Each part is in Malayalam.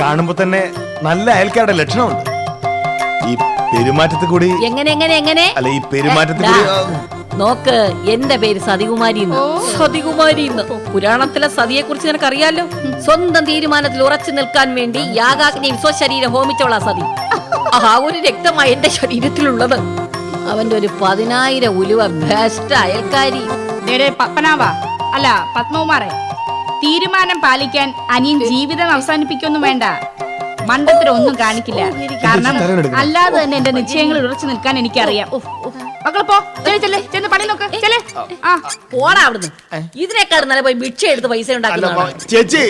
കാണുമ്പോ തന്നെ നല്ല അയൽക്കാരുടെ ലക്ഷണമുണ്ട്. ഈ പെരുമാറ്റത്തിൽ കൂടി എങ്ങനെ എങ്ങനെ എങ്ങനെ? അല്ല ഈ പെരുമാറ്റത്തിൽ കൂടി നോക്ക് എന്റെ പേര് സതികുമാരി സതികുമാരി പുരാണത്തിലെ സതിയെ കുറിച്ച് നിനക്ക് അറിയാലോ സ്വന്തം തീരുമാനത്തിൽ ഉറച്ചു നിൽക്കാൻ വേണ്ടി യാഗാഗ്നിയിൽ സ്വശരീരം ഹോമിച്ചോളാ സതി. ആ ഒരു രക്തമായി എന്റെ ശരീരത്തിലുള്ളത്. അവന്റെ ഒരു പതിനായിരം ഉലുവ ബെസ്റ്റ് അയൽക്കാരി. പത്മനാഭ അല്ല പത്മകുമാറെ. തീരുമാനം പാലിക്കാൻ അനിയൻ ജീവിതം അവസാനിപ്പിക്കൊന്നും വേണ്ട. മണ്ടത്തിന് ഒന്നും കാണിക്കില്ല. കാരണം അല്ലാതെ തന്നെ എന്റെ നിശ്ചയങ്ങൾ ഉറച്ചു നിൽക്കാൻ എനിക്കറിയാം. മക്കളെ പോ. ചെല്ല് ചെല്ല്. ചെന്ന് പണി നോക്ക്. ചെല്ല്. ആ. പോടാ അവിടുന്ന്. ഇതിനേക്കാൾ നല്ല പോയി ഭിക്ഷ എടുത്ത് പൈസ ഉണ്ടാക്കണം ചേച്ചി.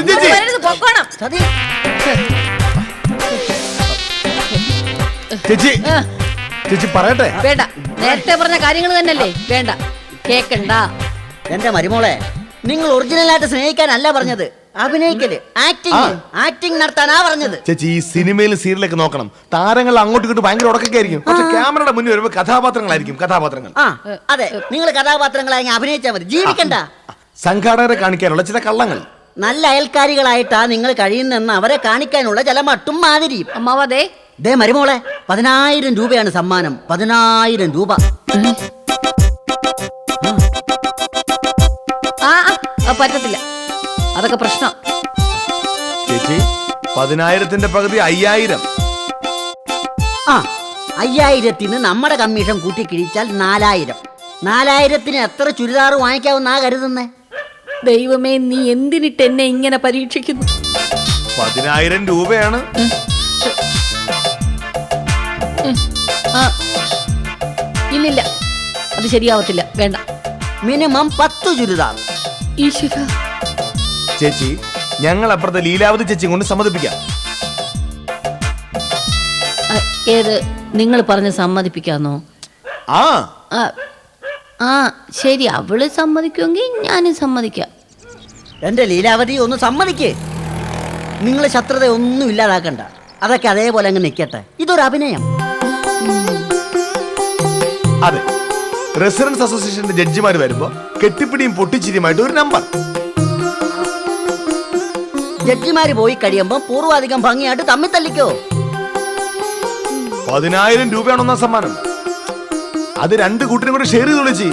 ചേച്ചി. പൊക്കോണം. ചേച്ചി. ചേച്ചി പറയട്ടെ? വേണ്ട. നേരത്തെ പറഞ്ഞ കാര്യങ്ങൾ തന്നെയല്ലേ? വേണ്ട. കേക്കണ്ട. എന്റെ മരുമോളെ നിങ്ങൾ ഒറിജിനൽ ഒറിജിനലായിട്ട് സ്നേഹിക്കാനല്ല പറഞ്ഞത്. അഭിനയിക്കൽ ആക്ടിങ് ആക്ടിങ് നടത്താനാ പറഞ്ഞത്. ചേച്ചി ഈ സിനിമയിലും സീരിയലൊക്കെ നോക്കണം. താരങ്ങൾ അങ്ങോട്ടും ഇങ്ങോട്ട് ഭയങ്കര ഉടക്കൊക്കെ ആയിരിക്കും. പക്ഷെ ക്യാമറയുടെ മുന്നിൽ വരുമ്പോൾ കഥാപാത്രങ്ങളായിരിക്കും കഥാപാത്രങ്ങൾ. ആ അതെ. നിങ്ങൾ കഥാപാത്രങ്ങളായി അഭിനയിച്ചാൽ മതി. ജീവിക്കണ്ട. സംഘാടകരെ കാണിക്കാനുള്ള ചില കള്ളങ്ങൾ. നല്ല അയൽക്കാരികളായിട്ടാ നിങ്ങൾ കഴിയുന്നെന്ന് അവരെ കാണിക്കാനുള്ള ചില മട്ടും മാതിരിയും അമ്മാവതേ. ദേ മരുമോളെ പതിനായിരം രൂപയാണ് സമ്മാനം. പതിനായിരം രൂപ. പറ്റത്തില്ല. അതൊക്കെ പ്രശ്നം. ചേച്ചി പതിനായിരത്തിന്റെ പകുതി അയ്യായിരം. ആ അയ്യായിരത്തിന് നമ്മുടെ കമ്മീഷൻ കൂട്ടി കിഴിച്ചാൽ നാലായിരം. നാലായിരത്തിന് എത്ര ചുരിദാർ വാങ്ങിക്കാവുന്നാ കരുതുന്നേ? ദൈവമേ നീ എന്തിനിട്ട് എന്നെ ഇങ്ങനെ പരീക്ഷിക്കുന്നു? പതിനായിരം രൂപയാണ്. ആ ഇല്ലില്ല. അത് ശരിയാവത്തില്ല. വേണ്ട. മിനിമം പത്ത് ചുരിദാർ. ചേച്ചി ഞങ്ങൾ അപ്പുറത്തെ ലീലാവതി ചേച്ചി കൊണ്ട് സമ്മതിപ്പിക്കാം. ആ, ഏത്? നിങ്ങൾ പറഞ്ഞ് സമ്മതിപ്പിക്കാന്നോ? ആ. ആ ആ ശരി അവൾ സമ്മതിക്കുമെങ്കിൽ ഞാനും സമ്മതിക്കാം. എന്റെ ലീലാവതി ഒന്ന് സമ്മതിക്കേ. നിങ്ങൾ ശത്രുത ഒന്നും ഇല്ലാതാക്കണ്ട. അതൊക്കെ അതേപോലെ അങ്ങ് നിൽക്കട്ടെ. ഇതൊരു അഭിനയം. അതെ. റെസിഡൻസ് അസോസിയേഷന്റെ ജഡ്ജിമാർ വരുമ്പോ കെട്ടിപ്പിടിയും പൊട്ടിച്ചിരിയുമായിട്ട് ഒരു നമ്പർ ജഡ്ജിമാര് പോയി കഴിയുമ്പോൾ പൂർവാധികം ഭംഗിയായിട്ട് തമ്മിൽ തല്ലിക്കോ? പതിനായിരം രൂപയാണ് ഒന്നാം സമ്മാനം. അത് രണ്ട് കൂട്ടിനും കൂടെ ഷെയർ ചെയ്ത് വിളിച്ചി.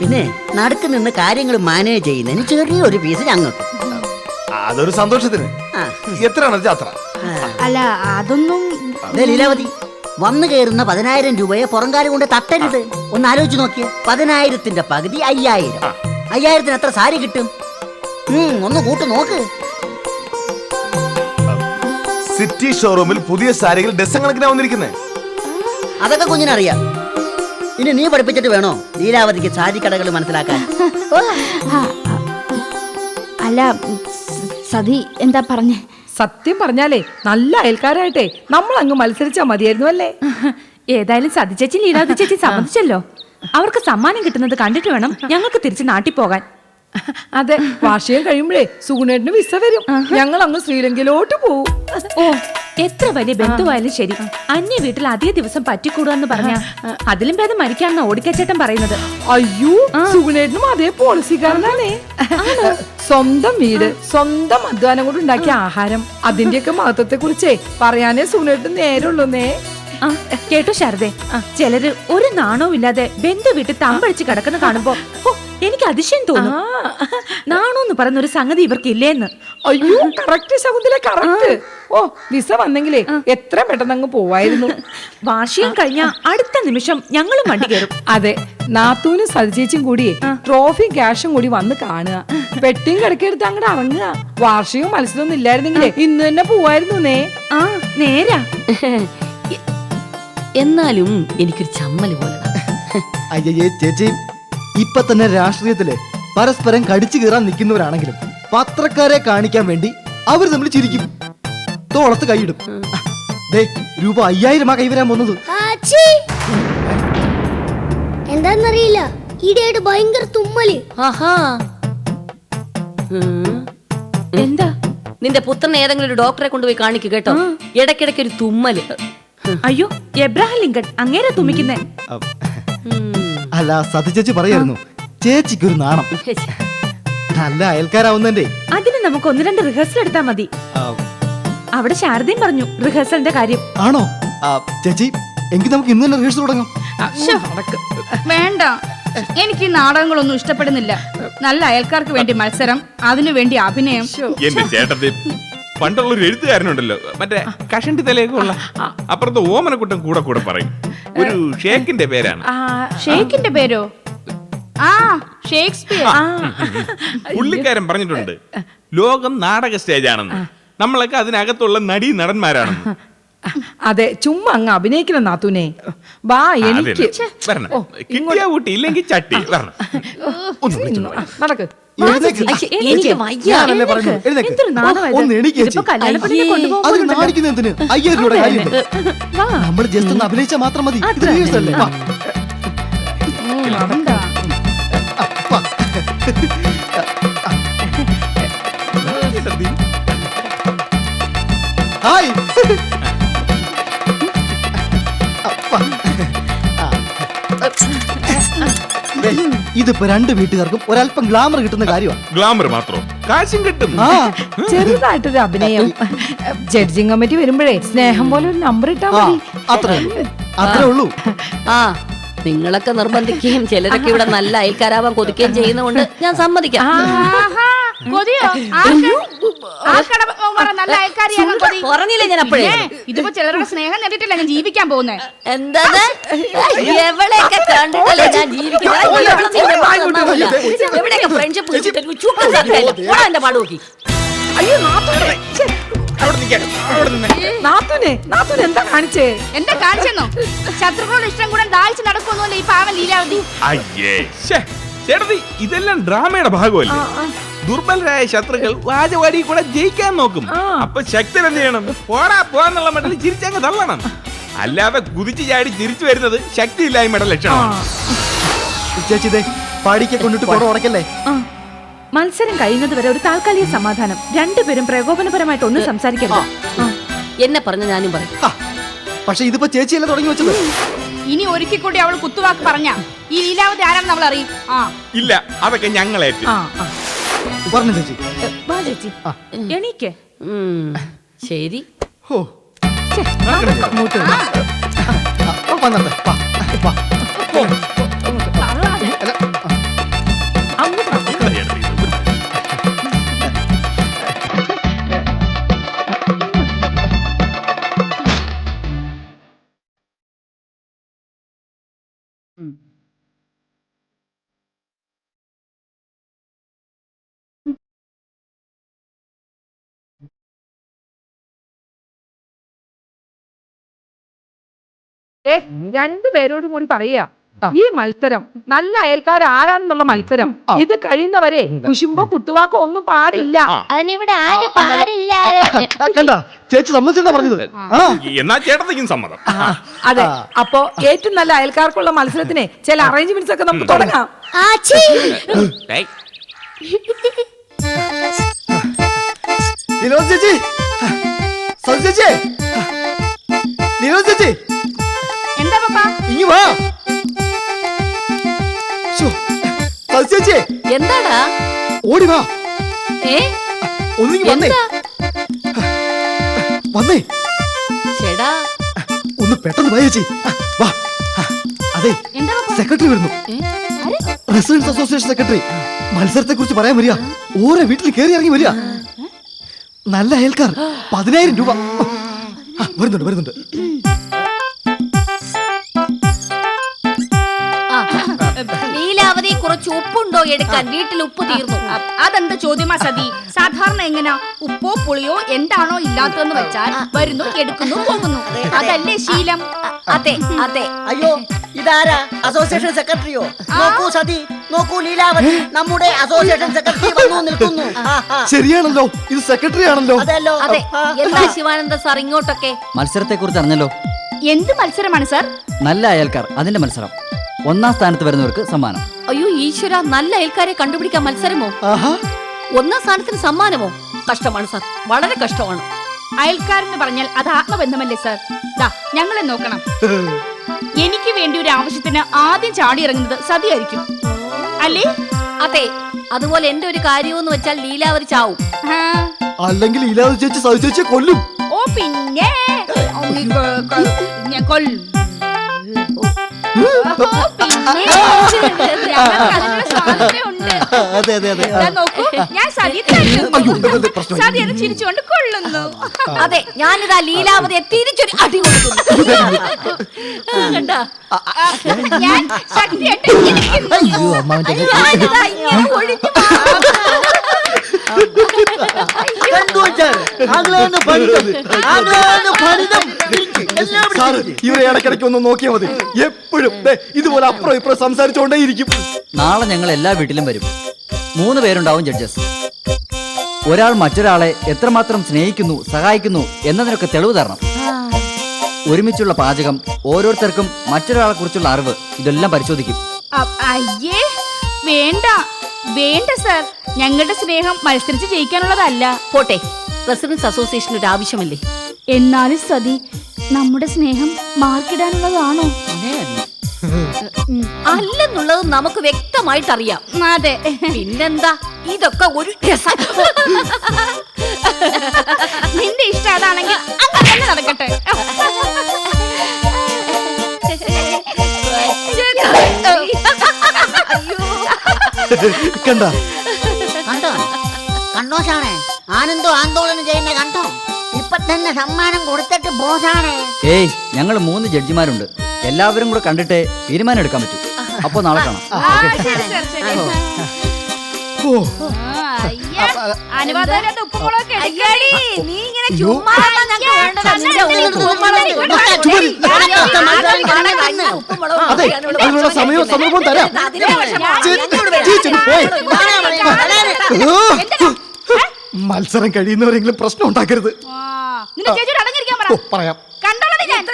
പിന്നെ നടുക്ക് നിന്ന് കാര്യങ്ങൾ മാനേജ് ചെയ്യുന്നതിന് ചെറിയൊരു പീസ് ഞങ്ങൾക്ക്. അതൊരു സന്തോഷത്തിന്. എത്രയാണ് യാത്ര? അല്ല അതൊന്നും ലീലാവതി. വന്നു കയറുന്ന പതിനായിരം രൂപയെ പുറംകാലം കൊണ്ട് തട്ടരുത്. ഒന്ന് ആലോചിച്ച് നോക്കിയ. പതിനായിരത്തിന്റെ പകുതി അയ്യായിരം. അയ്യായിരത്തിന് എത്ര സാരി കിട്ടും? ഒന്ന് കൂട്ട് നോക്ക്. സിറ്റി ഷോറൂമിൽ പുതിയ സാരികൾ ഡസൻ കണക്കിനാ വന്നിരിക്കുന്നത് അതൊക്കെ കുഞ്ഞിനറിയാം. ഇനി നീ പഠിപ്പിച്ചിട്ട് വേണോ? ലീലാവതിക്ക് സാരി കടകൾ മനസ്സിലാക്കാൻ. അല്ല സതി എന്താ പറഞ്ഞേ? സത്യം പറഞ്ഞാലേ നല്ല അയൽക്കാരായിട്ടെ. നമ്മൾ അങ്ങ് മത്സരിച്ചാ മതിയായിരുന്നു അല്ലേ? ഏതായാലും സതി ചേച്ചി ലീലാവതി ചേച്ചി സമ്മതിച്ചല്ലോ. അവർക്ക് സമ്മാനം കിട്ടുന്നത് കണ്ടിട്ട് വേണം ഞങ്ങൾക്ക് തിരിച്ച് നാട്ടിൽ പോകാൻ. അതെ വാർഷികം കഴിയുമ്പോഴേ സുഗുണേട്ടിന് വിസ വരും. ഞങ്ങൾ അങ്ങ് ശ്രീലങ്കയിലോട്ട് പോകും ഓ എത്ര വലിയ ബന്ധുവായാലും ശരി അന്യ വീട്ടിൽ അധിക ദിവസം പറ്റിക്കൂടുവെന്ന് പറഞ്ഞ അതിലും ഭേദം മരിക്കാണെന്ന് ഓടിക്കച്ചേട്ടൻ പറയുന്നത്. അയ്യോ സുഗുണേട്ടനും അതേ പോളിസിക്കാരനാണേ. സ്വന്തം വീട് സ്വന്തം അധ്വാനം കൊണ്ട് ഉണ്ടാക്കിയ ആഹാരം അതിന്റെയൊക്കെ മഹത്വത്തെ കുറിച്ചേ പറയാനേ സുഗുണേട്ടൻ നേരുള്ളൂന്നേ. നേ കേട്ടോ ശാരദേ. ചിലര് ഒരു നാണവും ഇല്ലാതെ ബന്ധു വീട്ടിൽ തമ്പഴിച്ച് കിടക്കുന്ന കാണുമ്പോ എനിക്ക് അതിശയം തോന്നും. നാണോന്ന് പറയുന്ന ഒരു സംഗതി ഇവർക്ക് ഇല്ലേന്ന് അയ്യോ കറക്റ്റ് ശകുന്തല കറക്റ്റ് ഓ വിസ വന്നെങ്കിലേ എത്ര പെട്ടെന്ന് അങ്ങ് പോവായിരുന്നു. വാർഷികം കഴിഞ്ഞ അടുത്ത നിമിഷം ഞങ്ങളും വണ്ടി കയറും. അതെ നാത്തൂനും സതിചേച്ചും കൂടി ട്രോഫിയും ക്യാഷും കൂടി വന്ന് കാണുക. പെട്ടിയും കിടക്കെടുത്ത് അങ്ങോട്ട് ഇറങ്ങുക. വാർഷികവും മത്സരമൊന്നും ഇല്ലായിരുന്നെങ്കിലേ ഇന്ന് തന്നെ പോവായിരുന്നു നേ ആ നേരാ. എന്നാലും എനിക്കൊരു ചമ്മൽ പോലെ അയ്യേ ചേച്ചി ഇപ്പൊ തന്നെ രാഷ്ട്രീയത്തിൽ പരസ്പരം കടിച്ചു കീറാൻ നിൽക്കുന്നവരാണെങ്കിലും പത്രക്കാരെ കാണിക്കാൻ വേണ്ടി അവർ തമ്മിൽ ചിരിക്കും. തോളത്ത് കൈയിടും. ദേ രൂപ അയ്യായിരമാ കൈവരാൻ പോകുന്നത്. എന്താന്നറിയില്ല. ഈടെയായിട്ട് ഭയങ്കര തുമ്മൽ. ആഹാ. എന്താ? നിന്റെ പുത്രനെ ഏതെങ്കിലും ഒരു ഡോക്ടറെ കൊണ്ടുപോയി കാണിക്കു കേട്ടോ. ഇടയ്ക്കിടയ്ക്ക് ഒരു തുമ്മൽ. അയ്യോ എബ്രാഹിം ലിങ്കൺ അങ്ങേരെ തുമ്മിക്കുന്നേ. അല്ല സതി ചേച്ചി പറയായിരുന്നു. ചേച്ചിക്ക് ഒരു നാണം. നല്ല അയൽക്കാരാവുന്നതിന്റെ. അതിന് നമുക്ക് ഒന്ന് രണ്ട് റിഹേഴ്സൽ എടുത്താ മതി. അവിടെ ശാരദയും പറഞ്ഞു റിഹേഴ്സലിന്റെ കാര്യം. ആണോ? ചേച്ചി എങ്കിൽ നമുക്ക് ഇന്ന് തന്നെ റിഹേഴ്സൽ തുടങ്ങാം. വേണ്ട. എനിക്ക് ഈ നാടകങ്ങളൊന്നും ഇഷ്ടപ്പെടുന്നില്ല. നല്ല അയൽക്കാർക്ക് വേണ്ടി മത്സരം അതിനു വേണ്ടി അഭിനയം. എന്റെ ചേട്ടത്തി പണ്ടുള്ള ഒരു എഴുത്തുകാരനുണ്ടല്ലോ. മറ്റേ കഷണ്ടി തലയൊക്കെ ഉള്ള. അപ്പുറത്തെ ഓമനക്കുട്ടൻ കൂടെ കൂടെ പറയും. ഒരു ഷേക്കിന്റെ പേരാണ്. ആ, ഷേക്കിന്റെ പേരോ? ആ ഷേക്സ്പിയർ. പുള്ളിക്കാരൻ പറഞ്ഞിട്ടുണ്ട് ലോകം നാടക സ്റ്റേജ് ആണെന്ന് നമ്മളൊക്കെ അതിനകത്തുള്ള നടി നടന്മാരാണെന്ന്. അതെ ചുമ്മാ അങ്ങ് അഭിനയിക്കണം നാത്തൂനെ. വാ എനിക്ക് കിട്ടിയ കൂട്ടി ഇല്ലെങ്കിൽ ചട്ടി. വരണം. നടക്ക്. അയ്യായിരം കാര്യമുണ്ട് വാ. നമ്മൾ ജസ്റ്റ് ഒന്ന് അഭിനയിച്ചാൽ മാത്രം മതി. ഇത് rehearsal അല്ലേ? വാ. എന്താ വാ. ഹായ്. വാ. ദേ, ഇതിപ്പോ രണ്ട് വീട്ടുകാർക്കും ഒരല്പം ഗ്ലാമർ കിട്ടുന്ന കാര്യമാണ്. ഗ്ലാമർ മാത്രം. കാശും കിട്ടും. ആ. ചെറുതായിട്ടൊരു അഭിനയം. ജഡ്ജിങ് കമ്മിറ്റി വരുമ്പോഴേ സ്നേഹം പോലെ ഒരു നമ്പർ ഇട്ടാ ആ മതി. അത്രേ അത്രേ ഉള്ളൂ. ആ. നിങ്ങളൊക്കെ നിർബന്ധിക്കുകയും ചിലരൊക്കെ ഇവിടെ നല്ല അയൽക്കാരാവാൻ കൊതിക്കുകയും ചെയ്യുന്നതുകൊണ്ട് ഞാൻ സമ്മതിക്കാം. ആഹാ, കൊതിയോ? നല്ല അയൽക്കാരിയാകാൻ കൊതി? പറഞ്ഞില്ലേ ഞാൻ അപ്പോഴേ? ഇതിപ്പോ ചിലരുടെ സ്നേഹം നേടിയിട്ടില്ല ഞാൻ ജീവിക്കാൻ പോകുന്നത് എന്താ എവിടെയൊക്കെ കണ്ടിട്ടല്ലേ ഞാൻ ജീവിക്കുന്നത്. എവിടെയൊക്കെ ഫ്രണ്ട്ഷിപ്പ് കിട്ടിയിട്ട് ചുക്കും ചക്കയില്ല. പോടാ അയ്യോ പാട് നാത്തൂനെ നാത്തൂന് എന്താ കാണിച്ചേ? എന്താ കാണിച്ചെന്നോ? ശത്രുക്കളോട് ഇഷ്ടം കൂടെ ദാഴ്ച ഈ പാവൻ ലീലാവതി. അയ്യേ. ചേട്ടത്തി ഇതെല്ലാം ഡ്രാമയുടെ ഭാഗമല്ലേ? ദുർബലരായ ശത്രുക്കൾ വാജവാടി കൂടെ ജയിക്കാൻ നോക്കും. അപ്പൊ ശക്തൻ എന്ത് ചെയ്യണം? പോടാ പോവാന്നുള്ള മട്ടിൽ ചിരിച്ചങ്ങ് തള്ളണം. അല്ലാതെ കുതിച്ചു ചാടി തിരിച്ചു വരുന്നത് ശക്തി ഇല്ലായ്മയുടെ ലക്ഷണമാണ് ചേച്ചി ദേ പാടിക്കെ കൊണ്ടിട്ട് കുറെ ഉടക്കല്ലേ. മത്സരം കഴിയുന്നത് വരെ ഒരു താൽക്കാലിക സമാധാനം. രണ്ടുപേരും പ്രകോപനപരമായിട്ട് ഒന്നും സംസാരിക്കരുത്. ആ. എന്നെ പറഞ്ഞ ഞാനും പറയും. ആ, പക്ഷെ ഇതിപ്പോ ചേച്ചിയല്ലേ തുടങ്ങി വെച്ചത്? ഇനി ഒരിക്കൽ കൂടി അവൾ കുത്തുവാക്ക് പറഞ്ഞ. ഈ ലീലാവതി ആരാണെന്ന് നമ്മൾ അറിയും? ആ. ഇല്ല അതൊക്കെ ഞങ്ങളേറ്റ് ആ ആ. പറഞ്ഞു ചേച്ചി. എ, വാ ചേച്ചി. എണീക്കേ. ഉം, ശരി. ഹോ. അങ്ങോട്ട് ആ, വന്നോട്ടെ. വാ വാ. തള്ളാതെ. ഏ രണ്ടുപേരോടും കൂടി പറയാ ഈ മത്സരം നല്ല അയൽക്കാർ ആരാണെന്നുള്ള മത്സരം ഇത് കഴിയുന്നവരെ കുശുമ്പോ കുത്തുവാക്കോ ഒന്നും പാടില്ല. അതിനിവിടെ ആരും പാടില്ല. കണ്ട ചേച്ചി സമ്മതിച്ചെന്നാ പറഞ്ഞത്. ആ. എന്നാ ചേട്ടത്തിക്കും സമ്മതം. അതെ അപ്പോ ഏറ്റവും നല്ല അയൽക്കാർക്കുള്ള മത്സരത്തിന് ചില അറേഞ്ച്മെന്റ്സ് ഒക്കെ നമുക്ക് തുടങ്ങാം. ചേച്ചി. ചേച്ചി. എന്താടാ? ഓടി വാ. ഏ? ഒന്നിങ്ങി വന്നേ. എന്താ? വന്നേ. ചേടാ. ഒന്ന് പെട്ടെന്ന് വാ ചേച്ചി. ആ, വാ. ആ, അതെ എന്താ പപ്പാ സെക്രട്ടറി വരുന്നു. Residence association secretary. മത്സരത്തെ കുറിച്ച് പറയാൻ വരിക. ഓരോ വീട്ടിൽ കയറി ഇറങ്ങി വരിക. നല്ല അയൽക്കാർ പതിനായിരം രൂപ. ആ, വരുന്നുണ്ട് വരുന്നുണ്ട്. കുറച്ച് ഉപ്പുണ്ടോ എടുക്കാൻ വീട്ടിൽ ഉപ്പ് തീർന്നു. അതെന്ത് ചോദ്യമാ സതി? സാധാരണ എങ്ങനാ? ഉപ്പോ പുളിയോ എന്താണോ ഇല്ലാത്തതെന്ന് വെച്ചാൽ വരുന്നു എടുക്കുന്നു പോകുന്നു. അതല്ലേ ശീലം? അതെ അതെ. അയ്യോ ഇതാരാ? അസോസിയേഷൻ സെക്രട്ടറിയോ നോക്കൂ സതി നോക്കൂ ലീലാവതി. നമ്മുടെ അസോസിയേഷൻ സെക്രട്ടറി വന്നു നിൽക്കുന്നു. ശരിയാണല്ലോ. ഇത് സെക്രട്ടറി ആണല്ലോ. അതെല്ലോ അതെ. എന്താ ശിവാനന്ദ സാർ ഇങ്ങോട്ടൊക്കെ? മത്സരത്തെ കുറിച്ച് അറിഞ്ഞല്ലോ. എന്ത് മത്സരമാണ് സർ നല്ല അയൽക്കാർ അതിന്റെ മത്സരം. ഒന്നാം സ്ഥാനത്ത് വരുന്നവർക്ക് സമ്മാനം. ഈശ്വര നല്ല അയൽക്കാരെ കണ്ടുപിടിക്കാൻ മത്സരമോ? ആഹാ. ഒന്നാം സ്ഥാനത്തിന് സമ്മാനമോ? കഷ്ടമാണ് സാർ. വളരെ കഷ്ടമാണ്. അയൽക്കാരെന്ന് പറഞ്ഞാൽ അത് ആത്മബന്ധമല്ലേ സർ? ദാ ഞങ്ങളെ നോക്കണം. എനിക്ക് വേണ്ടി ഒരു ആവശ്യത്തിന് ആദ്യം ചാടി ഇറങ്ങുന്നത് സതിയായിരിക്കും. അല്ലേ? അതെ അതുപോലെ എന്റെ ഒരു കാര്യമെന്ന് വെച്ചാൽ ലീലാവതി ചാവും. ആ, അല്ലെങ്കിൽ ഇല്ലാതെ ചേച്ചി സതി ചേച്ചിയെ കൊല്ലും. ഓ പിന്നെ. കൊല്ലും. അതെ അതെ അതെ നോക്കൂ ഞാൻ സതി അയ്യോ, ഇത് ഇത് പ്രശ്നമായി. സതി ചിരിച്ചുകൊണ്ട് കൊള്ളുന്നു. അതെ ഞാനിതാ ലീലാവതിയെ തിരിച്ചൊരു അടി കൊടുക്കുന്നു. കണ്ടാ? ഞാൻ ശക്തിയായിട്ട് ഇരിക്കുന്നു. അയ്യോ അമ്മാവന്റെ ഞാനിതാ ഇങ്ങനെ ഒഴിഞ്ഞു മാറുന്നു. ഇവരെ ഇടയ്ക്കിടയ്ക്ക് ഒന്ന് നോക്കിയാൽ മതി. എപ്പോഴും ദേ, ഇതുപോലെ അപ്പുറം ഇപ്പുറം സംസാരിച്ചുകൊണ്ടേ ഇരിക്കും. നാളെ ഞങ്ങൾ എല്ലാ വീട്ടിലും വരും. മൂന്ന് പേരുണ്ടാവും ജഡ്ജസ് ഒരാൾ മറ്റൊരാളെ എത്രമാത്രം സ്നേഹിക്കുന്നു സഹായിക്കുന്നു എന്നതിനൊക്കെ തെളിവ് തരണം. ഒരുമിച്ചുള്ള പാചകം ഓരോരുത്തർക്കും മറ്റൊരാളെ കുറിച്ചുള്ള അറിവ് ഇതെല്ലാം പരിശോധിക്കും. അയ്യേ വേണ്ട. വേണ്ട സർ ഞങ്ങളുടെ സ്നേഹം മത്സരിച്ച് ജയിക്കാനുള്ളതല്ല. പോട്ടെ റെസിഡൻസ് അസോസിയേഷൻ ഒരു ആവശ്യമല്ലേ? എന്നാലും സതി നമ്മുടെ സ്നേഹം മാർക്കിടാനുള്ളതാണോ? അല്ലെന്നുള്ളത് നമുക്ക് വ്യക്തമായിട്ട് അറിയാം അതെ. പിന്നെന്താ? ഇതൊക്കെ ഒരു രസം. നിന്റെ ഇഷ്ടം അതാണെങ്കിൽ കണ്ട? കണ്ടോ? ആനന്ദോ ആന്തോളനം ചെയ്യുന്ന കണ്ടോ? ഇപ്പൊ തന്നെ സമ്മാനം കൊടുത്തിട്ട് ഏയ് ഞങ്ങൾ മൂന്ന് ജഡ്ജിമാരുണ്ട്. എല്ലാവരും കൂടെ കണ്ടിട്ടേ തീരുമാനം എടുക്കാൻ പറ്റൂ. അപ്പൊ നാളെ കാണാം. ഉപ്പുമുളക് അതെ അതിനുള്ള സമയവും സന്ദർഭവും തരാം. മത്സരം കഴിയുന്നവരെങ്കിലും പ്രശ്നം ഉണ്ടാക്കരുത്. പറയാം. കണ്ടോളൂ ഞാൻ.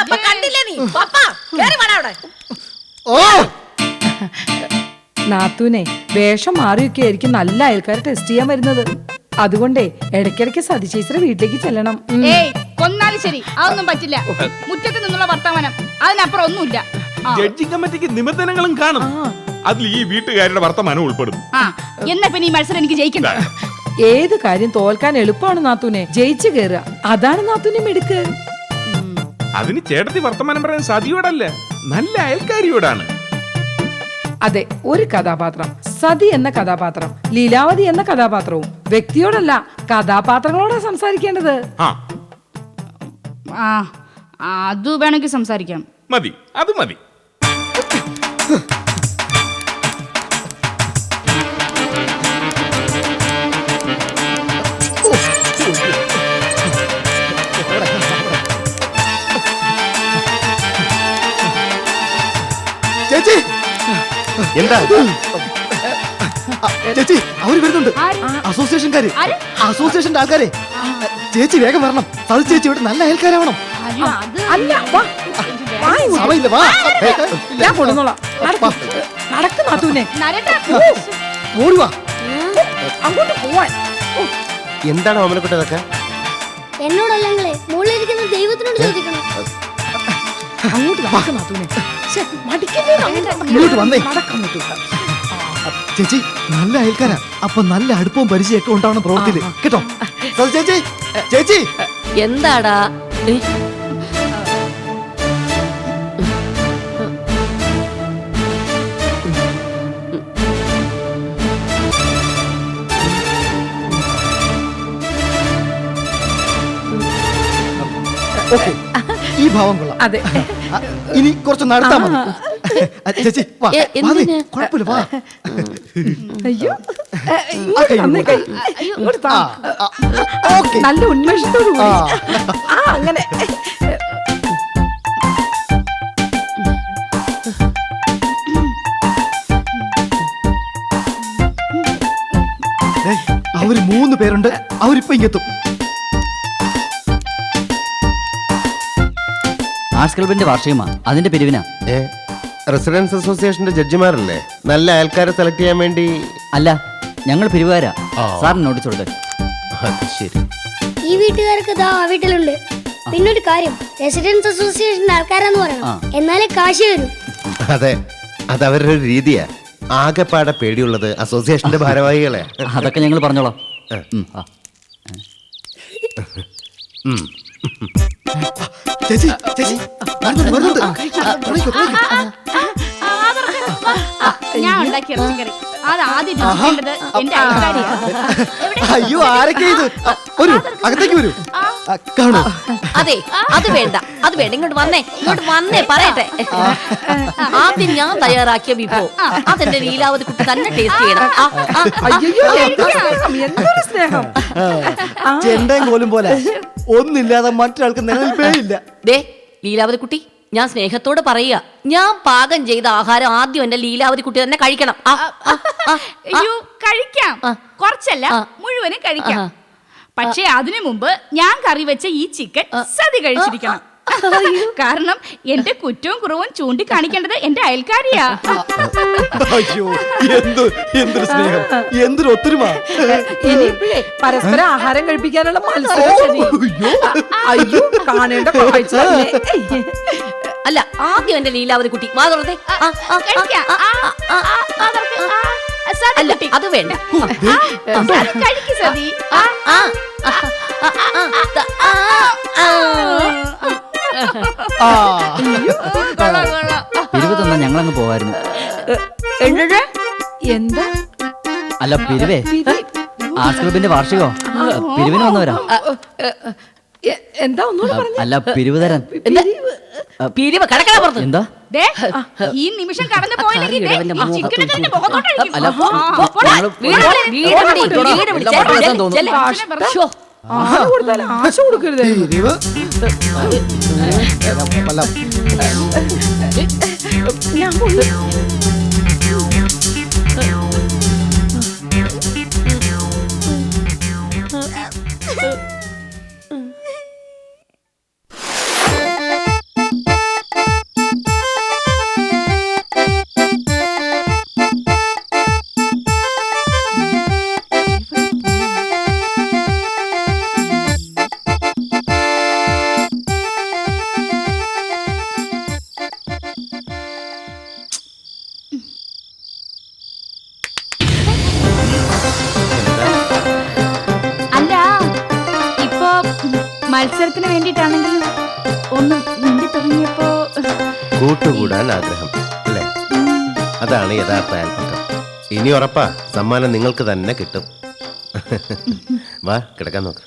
അപ്പൊ കണ്ടില്ലേ നീ? പപ്പാ കേറി വേണം അവിടെ. ഓ. നാത്തൂനെ വേഷം മാറിയൊക്കെ ആയിരിക്കും നല്ല അയൽക്കാരെ ടെസ്റ്റ് ചെയ്യാൻ വരുന്നത്. അതുകൊണ്ടേ ഇടയ്ക്കിടയ്ക്ക് സതിശേശ്വര വീട്ടിലേക്ക് ചെല്ലണം. ഏയ് കൊന്നാലും ശരി. അതൊന്നും പറ്റില്ല. മുറ്റത്ത് നിന്നുള്ള വർത്തമാനം. അതിനപ്പുറം ഒന്നുമില്ല ആ, ജഡ്ജിംഗ് കമ്മിറ്റിക്ക് നിബന്ധനകളും കാണും. അതിൽ ഈ വീട്ടുകാരുടെ വർത്തമാനം ഉൾപ്പെടും. ആ. എന്നാ പിന്നെ ഈ മത്സരം എനിക്ക് ജയിക്കണ്ട. ഏത് കാര്യം തോൽക്കാൻ എളുപ്പമാണ് നാത്തൂനെ. ജയിച്ചു കയറുക അതാണ് നാത്തൂനെ മിടുക്ക്. അതിന് ചേട്ടത്തി വർത്തമാനം പറയാൻ സതിയോടല്ല? നല്ല അയൽക്കാരിയോടാണ്. അതെ ഒരു കഥാപാത്രം. സതി എന്ന കഥാപാത്രം ലീലാവതി എന്ന കഥാപാത്രവും. വ്യക്തിയോടല്ല കഥാപാത്രങ്ങളോടാ സംസാരിക്കേണ്ടത്. ആ. ആ അത് വേണമെങ്കിൽ സംസാരിക്കാം. മതി അത് മതി. എന്താ? ചേച്ചി അവർ വരുന്നുണ്ട്? അസോസിയേഷൻകാര്? അസോസിയേഷന്റെ ആൾക്കാരെ. ചേച്ചി വേഗം വരണം. സതി ചേച്ചി ഇവിടെ നല്ല അയൽക്കാരാവണം അല്ല വാ. വാ ഇങ്ങോട്ട്. സമയമില്ല വാ. ഞാൻ കൊള്ളുന്നോളാം നടക്ക്. നാത്തൂനെ. അങ്ങോട്ട് പോവാൻ. എന്താണ് അമലപ്പെട്ടതൊക്കെ എന്നോടല്ലേ മുകളിലിരിക്കുന്ന ദൈവത്തിനോട് ചോദിക്കണം. അങ്ങോട്ട് നടക്ക് നാത്തൂനെ. ഇങ്ങോട്ട് വന്നേ. ചേച്ചി നല്ല അയൽക്കാരാ. അപ്പൊ നല്ല അടുപ്പവും പരിചയമൊക്കെ ഉണ്ടാവണം പ്രവൃത്തിയിൽ. കേട്ടോ? ചേച്ചി ചേച്ചി. എന്താടാ? ഓക്കെ. ഈ ഭാവം കൊള്ളാം. അതെ. ഇനി കുറച്ച് നടത്താ മതി. ആ, ചേച്ചി വാ ഏ, വാ നീ. എന്തിന്? കുഴപ്പമില്ല വാ. അയ്യോ. ഏ, ഇങ്ങോട്ട് തന്നേ കൈ. ഇങ്ങോട്ട് താ. ആ, ആ, ഓക്കെ. നല്ല ഉന്മേഷത്തോടു കൂടി. ആ. ആ അങ്ങനെ. അവർ മൂന്ന് പേരുണ്ട്. അവരിപ്പൊ ഇങ്ങെത്തും. ആർട്സ് ക്ലബിന്റെ വാർഷികമാ അതിന്റെ പിരിവിനാ? ഏ റെസിഡൻസ് അസോസിയേഷന്റെ ജഡ്ജിമാരല്ലേ? നല്ല അയൽക്കാരെ സെലക്ട് ചെയ്യാൻ വേണ്ടി. അല്ല ഞങ്ങൾ പിരിവുകാരാ. ആ. സാറിന് നോട്ടീസ് അത് ശരി. ഈ വീട്ടുകാർക്ക് ദാ ആ വീട്ടിലുണ്ട്. പിന്നെ ഒരു കാര്യം റെസിഡൻസ് അസോസിയേഷന്റെ ആൾക്കാരാന്ന് പറയണം. എന്നാലേ കാശ് വരും. അതെ അത് അവരുടെ ഒരു രീതിയാ. ആകെപ്പാടെ പേടിയുള്ളത് അസോസിയേഷന്റെ ഭാരവാഹികളെ. അതൊക്കെ ഞങ്ങൾ പറഞ്ഞോളാം. ഉം, ആ. ചേച്ചി ചേച്ചി വരുന്നുണ്ട്, വരുന്നുണ്ട്. തുടങ്ങിക്കോ, തുടങ്ങിക്കോ. ഞാൻ ഉണ്ടാക്കിയ ഇറച്ചിക്കറി അത് ആദ്യം രുചിക്കേണ്ടത് എന്റെ അയൽക്കാരിയാ അയ്യോ ആരൊക്കെ ഇത്? വരൂ അകത്തേക്ക് വരൂ. ആ, കാണൂ. അതെ അത് വേണ്ട അത് വേണ്ട. ഇങ്ങോട്ട് വന്നേ ഇങ്ങോട്ട് വന്നേ പറയട്ടെ. ആദ്യം ഞാൻ തയ്യാറാക്കിയ വിഭവം. അതെന്റെ ലീലാവതി കുട്ടി തന്നെ ടേസ്റ്റ് ചെയ്യണം. ആ, ആ, ആ. അയ്യോ എന്താ സ്നേഹം? എന്തൊരു സ്നേഹം? ചെണ്ടയും കോലും പോലെ. ഒന്നില്ലാതെ മറ്റൊരാൾക്ക് നിലനിൽപ്പേ ഇല്ല. ദേ ലീലാവതി കുട്ടി ഞാൻ സ്നേഹത്തോട് പറയുക. ഞാൻ പാകം ചെയ്ത ആഹാരം ആദ്യം എന്റെ ലീലാവതി കുട്ടി തന്നെ കഴിക്കണം. ആ, ആ, ആ, ആ. അയ്യോ കഴിക്കാം. കുറച്ചല്ല മുഴുവനും കഴിക്കാം. പക്ഷേ അതിനു മുമ്പ് ഞാൻ കറി വെച്ച ഈ ചിക്കൻ സതി കഴിച്ചിരിക്കണം. കാരണം എന്റെ കുറ്റവും കുറവും ചൂണ്ടിക്കാണിക്കേണ്ടത് എന്റെ അയൽക്കാരിയാ. അയ്യോ എന്ത് എന്തൊരു സ്നേഹം. എന്തൊരു ഒത്തൊരുമ. ഇനിയിപ്പോഴേ പരസ്പരം ആഹാരം കഴിപ്പിക്കാനുള്ള മത്സരം ശരി. അയ്യോ. കാണേണ്ട കാഴ്ച തന്നെ. അല്ല ആദ്യം എന്റെ ലീലാവതി കുട്ടി വാ തുറന്നേ. അല്ല അത് വേണ്ട. പിരിവ് തന്നാ ഞങ്ങളങ്ങ് പോവായിരുന്നു. എന്താ അല്ല പിരിവേ ആർട്സ് ഗ്രൂപ്പിന്റെ വാർഷികോ പിരിവിന് വന്നവരാ എന്താ ഒന്നും അല്ല പിരിവ് തരാൻ? പിരിവ് കടക്കട പുറത്ത് എന്താ ദേ, ഈ നിമിഷം കടന്നു പോയില്ലെങ്കിൽ ദേ, ഇടവന്റെ ഈ മുഖത്ത് ചിക്കനൊക്കെ നിന്റെ മുഖത്തോട്ടടിക്കും. അല്ല, ആ, പോടാ. ഞങ്ങൾ വീട് വിളി, വീട് വിളി, വീട് വിളി. ചെല്ല്, ചെല്ല്, ചെല്ല്. ശ്ശോ. ആഹാരം കൊടുത്താൽ ആശ കൊടുക്കരുത് ഞാൻ പോയി. മത്സരത്തിന് വേണ്ടിട്ടാണെങ്കിലും ഒന്ന് മിണ്ടി തുടങ്ങിയപ്പോ കൂട്ടുകൂടാൻ ആഗ്രഹം അല്ലേ? അതാണ് യഥാർത്ഥ അയൽപ്പക്കം ഇനി ഉറപ്പാ സമ്മാനം നിങ്ങൾക്ക് തന്നെ കിട്ടും. വാ കിടക്കാൻ നോക്ക്.